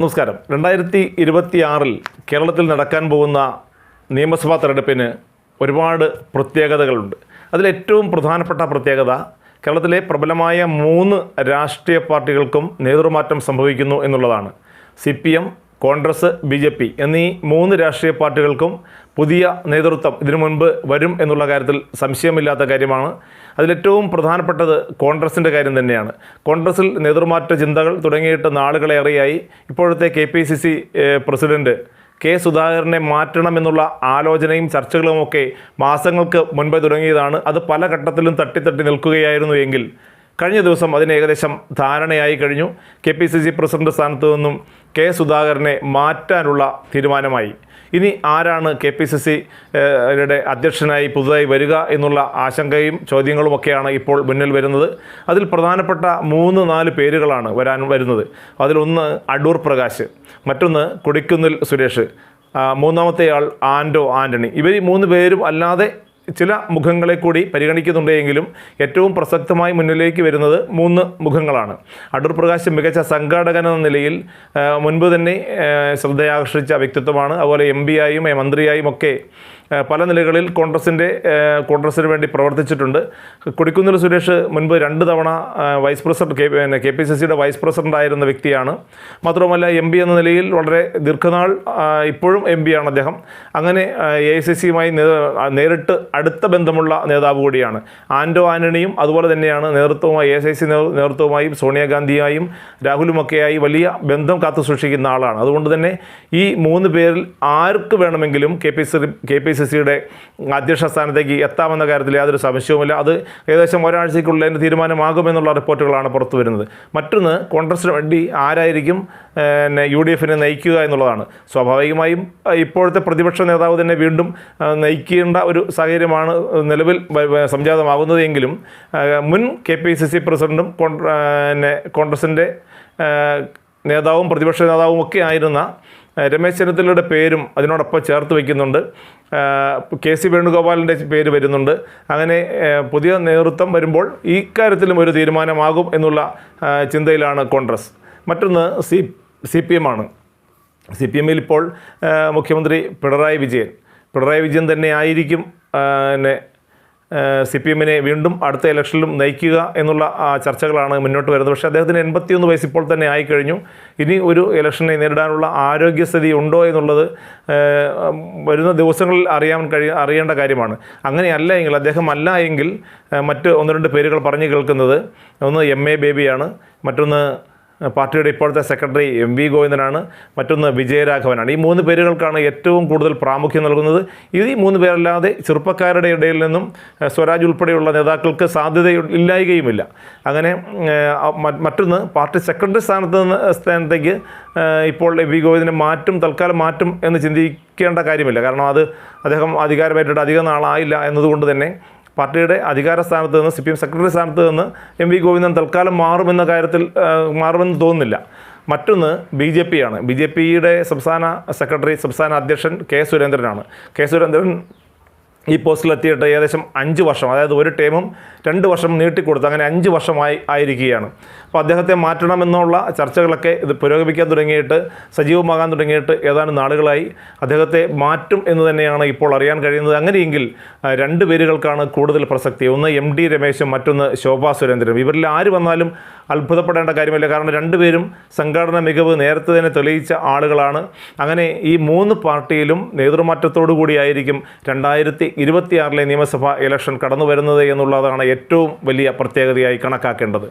നമസ്കാരം. രണ്ടായിരത്തി ഇരുപത്തി ആറിൽ കേരളത്തിൽ നടക്കാൻ പോകുന്ന നിയമസഭാ തെരഞ്ഞെടുപ്പിന് ഒരുപാട് പ്രത്യേകതകളുണ്ട്. അതിലേറ്റവും പ്രധാനപ്പെട്ട പ്രത്യേകത കേരളത്തിലെ പ്രബലമായ മൂന്ന് രാഷ്ട്രീയ പാർട്ടികൾക്കും നേതൃമാറ്റം സംഭവിക്കുന്നു എന്നുള്ളതാണ്. C P M Congress B J P എന്നീ മൂന്ന് രാഷ്ട്രീയ പാർട്ടികൾക്കും പുതിയ നേതൃത്വം ഇതിനു മുൻപ് വരും എന്നുള്ള കാര്യത്തിൽ സംശയമില്ലാത്ത കാര്യമാണ്. അതിലേറ്റവും പ്രധാനപ്പെട്ടത് കോൺഗ്രസിന്റെ കാര്യം തന്നെയാണ്. കോൺഗ്രസിൽ നേതൃമാറ്റ ചിന്തകൾ തുടങ്ങിയിട്ട് നാളുകളേറെയായി ഇപ്പോഴത്തെ K P C C president K സുധാകരനെ മാറ്റണമെന്നുള്ള ആലോചനയും ചർച്ചകളുമൊക്കെ മാസങ്ങൾക്ക് മുൻപേ തുടങ്ങിയതാണ്. അത് പല ഘട്ടത്തിലും തട്ടിത്തട്ടി നിൽക്കുകയായിരുന്നു എങ്കിൽ കഴിഞ്ഞ ദിവസം അതിന് ഏകദേശം ധാരണയായി കഴിഞ്ഞു. K P C C president സ്ഥാനത്ത് നിന്നും കെ സുധാകരനെ മാറ്റാനുള്ള തീരുമാനമായി. ഇനി ആരാണ് കെ പി സി സിയുടെ അധ്യക്ഷനായി പുതുതായി വരിക എന്നുള്ള ആശങ്കയും ചോദ്യങ്ങളുമൊക്കെയാണ് ഇപ്പോൾ മുന്നിൽ വരുന്നത്. അതിൽ പ്രധാനപ്പെട്ട മൂന്ന് നാല് പേരുകളാണ് വരാൻ വരുന്നത്. അതിലൊന്ന് അടൂർ പ്രകാശ് മറ്റൊന്ന് കൊടിക്കുന്നിൽ സുരേഷ് മൂന്നാമത്തെ മൂന്നാമത്തെയാൾ ആൻഡോ ആന്റണി ഇവർ മൂന്ന് പേരും അല്ലാതെ ചില മുഖങ്ങളെ കൂടി പരിഗണിക്കുന്നുണ്ടെങ്കിലും ഏറ്റവും പ്രസക്തമായി മുന്നിലേക്ക് വരുന്നത് മൂന്ന് മുഖങ്ങളാണ്. അടൂർ പ്രകാശ് മികച്ച സംഘാടകൻ എന്ന നിലയിൽ മുൻപ് തന്നെ ശ്രദ്ധയാകർഷിച്ച വ്യക്തിത്വമാണ്. അതുപോലെ എം പിയായും മന്ത്രിയായും ഒക്കെ പല നിലകളിൽ കോൺഗ്രസിന്റെ കോൺഗ്രസിന് വേണ്ടി പ്രവർത്തിച്ചിട്ടുണ്ട്. കൊടിക്കുന്നിൽ സുരേഷ് മുൻപ് രണ്ട് തവണ വൈസ് പ്രസിഡന്റ് കെ പിന്നെ കെ പി സി സിയുടെ വൈസ് പ്രസിഡന്റ് ആയിരുന്ന വ്യക്തിയാണ്. മാത്രമല്ല എം പി എന്ന നിലയിൽ വളരെ ദീർഘനാൾ ഇപ്പോഴും എം ആണ് അദ്ദേഹം. അങ്ങനെ എ ഐ സി സിയുമായി നേരിട്ട് അടുത്ത ബന്ധമുള്ള നേതാവ് കൂടിയാണ്. ആൻഡോ ആന്റണിയും അതുപോലെ തന്നെയാണ് നേതൃത്വവുമായി എ ഐ സി നേതൃത്വവുമായും സോണിയാഗാന്ധിയായും രാഹുലുമൊക്കെയായി വലിയ ബന്ധം കാത്തു സൂക്ഷിക്കുന്ന ആളാണ്. അതുകൊണ്ട് തന്നെ ഈ മൂന്ന് പേരിൽ ആർക്ക് വേണമെങ്കിലും K P C K P C സിയുടെ അധ്യക്ഷ സ്ഥാനത്തേക്ക് എത്താമെന്ന കാര്യത്തിൽ യാതൊരു സംശയവുമില്ല. അത് ഏകദേശം ഒരാഴ്ചയ്ക്കുള്ളിൽ അതിന്റെ തീരുമാനമാകുമെന്നുള്ള റിപ്പോർട്ടുകളാണ് പുറത്തു വരുന്നത്. മറ്റൊന്ന് കോൺഗ്രസിന് വേണ്ടി ആരായിരിക്കും പിന്നെ യു ഡി എഫിനെ നയിക്കുക എന്നുള്ളതാണ്. സ്വാഭാവികമായും ഇപ്പോഴത്തെ പ്രതിപക്ഷ നേതാവ് തന്നെ വീണ്ടും നയിക്കേണ്ട ഒരു സാഹചര്യമാണ് നിലവിൽ സംജാതമാകുന്നത് എങ്കിലും മുൻ കെ പി സി സി പ്രസിഡന്റും കോൺഗ്രസിന്റെ നേതാവും പ്രതിപക്ഷ നേതാവും ഒക്കെ ആയിരുന്ന രമേശ് ചെന്നിത്തലയുടെ പേരും അതിനോടൊപ്പം ചേർത്ത് വയ്ക്കുന്നുണ്ട് കെ സി വേണുഗോപാലിന്റെ പേര് വരുന്നുണ്ട്. അങ്ങനെ പുതിയ നേതൃത്വം വരുമ്പോൾ ഈ കാര്യത്തിലും ഒരു തീരുമാനമാകും എന്നുള്ള ചിന്തയിലാണ് കോൺഗ്രസ്. മറ്റൊന്ന് സി സി പി ആണ് സി പി എമ്മിൽ ഇപ്പോൾ മുഖ്യമന്ത്രി പിണറായി വിജയൻ. പിണറായി വിജയൻ തന്നെ ആയിരിക്കും പിന്നെ സി പി എമ്മിനെ വീണ്ടും അടുത്ത ഇലക്ഷനിലും നയിക്കുക എന്നുള്ള ചർച്ചകളാണ് മുന്നോട്ട് വരുന്നത്. പക്ഷേ അദ്ദേഹത്തിന് എൺപത്തിയൊന്ന് വയസ്സ് ഇപ്പോൾ തന്നെ ആയിക്കഴിഞ്ഞു. ഇനി ഒരു ഇലക്ഷനെ നേരിടാനുള്ള ആരോഗ്യസ്ഥിതി ഉണ്ടോ എന്നുള്ളത് വരുന്ന ദിവസങ്ങളിൽ അറിയാൻ കഴിയ അറിയേണ്ട കാര്യമാണ്. അങ്ങനെയല്ല എങ്കിൽ അദ്ദേഹം അല്ല എങ്കിൽ മറ്റ് ഒന്ന് രണ്ട് പേരുകൾ പറഞ്ഞു കേൾക്കുന്നത്. ഒന്ന് എം എ ബേബിയാണ്. മറ്റൊന്ന് പാർട്ടിയുടെ ഇപ്പോഴത്തെ സെക്രട്ടറി എം വി ഗോവിന്ദനാണ് മറ്റൊന്ന് വിജയരാഘവനാണ്. ഈ മൂന്ന് പേരുകൾക്കാണ് ഏറ്റവും കൂടുതൽ പ്രാമുഖ്യം നൽകുന്നത്. ഈ മൂന്ന് പേരല്ലാതെ ചെറുപ്പക്കാരുടെ ഇടയിൽ നിന്നും സ്വരാജ് ഉൾപ്പെടെയുള്ള നേതാക്കൾക്ക് സാധ്യത ഇല്ലായികയുമില്ല. അങ്ങനെ മറ്റൊന്ന് പാർട്ടി സെക്രട്ടറി സ്ഥാനത്ത് നിന്ന് സ്ഥാനത്തേക്ക് ഇപ്പോൾ എം വി ഗോവിന്ദനെ മാറ്റും തൽക്കാലം മാറ്റും എന്ന് ചിന്തിക്കേണ്ട കാര്യമില്ല. കാരണം അത് അദ്ദേഹം അധികാരമേറ്റിട്ട് അധികം നാളായില്ല എന്നതുകൊണ്ട് തന്നെ പാർട്ടിയുടെ അധികാര സ്ഥാനത്ത് നിന്ന് സി പി എം സെക്രട്ടറി സ്ഥാനത്ത് നിന്ന് എം വി ഗോവിന്ദൻ തൽക്കാലം മാറുമെന്ന കാര്യത്തിൽ മാറുമെന്ന് തോന്നുന്നില്ല. മറ്റൊന്ന് ബി ജെ പി ആണ്. ബി ജെ പിയുടെ സംസ്ഥാന സെക്രട്ടറി സംസ്ഥാന അധ്യക്ഷൻ കെ സുരേന്ദ്രനാണ്. കെ സുരേന്ദ്രൻ ഈ പോസ്റ്റിലെത്തിയിട്ട് ഏകദേശം അഞ്ച് വർഷം അതായത് ഒരു ടേമും രണ്ട് വർഷം നീട്ടിക്കൊടുത്തു അങ്ങനെ അഞ്ച് വർഷമായി ആയിരിക്കുകയാണ്. അപ്പോൾ അദ്ദേഹത്തെ മാറ്റണമെന്നുള്ള ചർച്ചകളൊക്കെ ഇത് പുരോഗമിക്കാൻ തുടങ്ങിയിട്ട് സജീവമാകാൻ തുടങ്ങിയിട്ട് ഏതാനും നാളുകളായി അദ്ദേഹത്തെ മാറ്റും എന്ന് തന്നെയാണ് ഇപ്പോൾ അറിയാൻ കഴിയുന്നത്. അങ്ങനെയെങ്കിൽ രണ്ട് പേരുകൾക്കാണ് കൂടുതൽ പ്രസക്തി. ഒന്ന് എം ഡി രമേശും മറ്റൊന്ന് ശോഭാ സുരേന്ദ്രനും. ഇവരിൽ ആര് വന്നാലും അത്ഭുതപ്പെടേണ്ട കാര്യമില്ല. കാരണം രണ്ടുപേരും സംഘാടന മികവ് നേരത്തെ തന്നെ തെളിയിച്ച ആളുകളാണ്. അങ്ങനെ ഈ മൂന്ന് പാർട്ടിയിലും നേതൃമാറ്റത്തോടു കൂടിയായിരിക്കും രണ്ടായിരത്തി ഇരുപത്തിയാറിലെ നിയമസഭാ ഇലക്ഷൻ കടന്നു വരുന്നത് എന്നുള്ളതാണ് ഏറ്റവും വലിയ പ്രത്യേകതയായി കണക്കാക്കേണ്ടത്.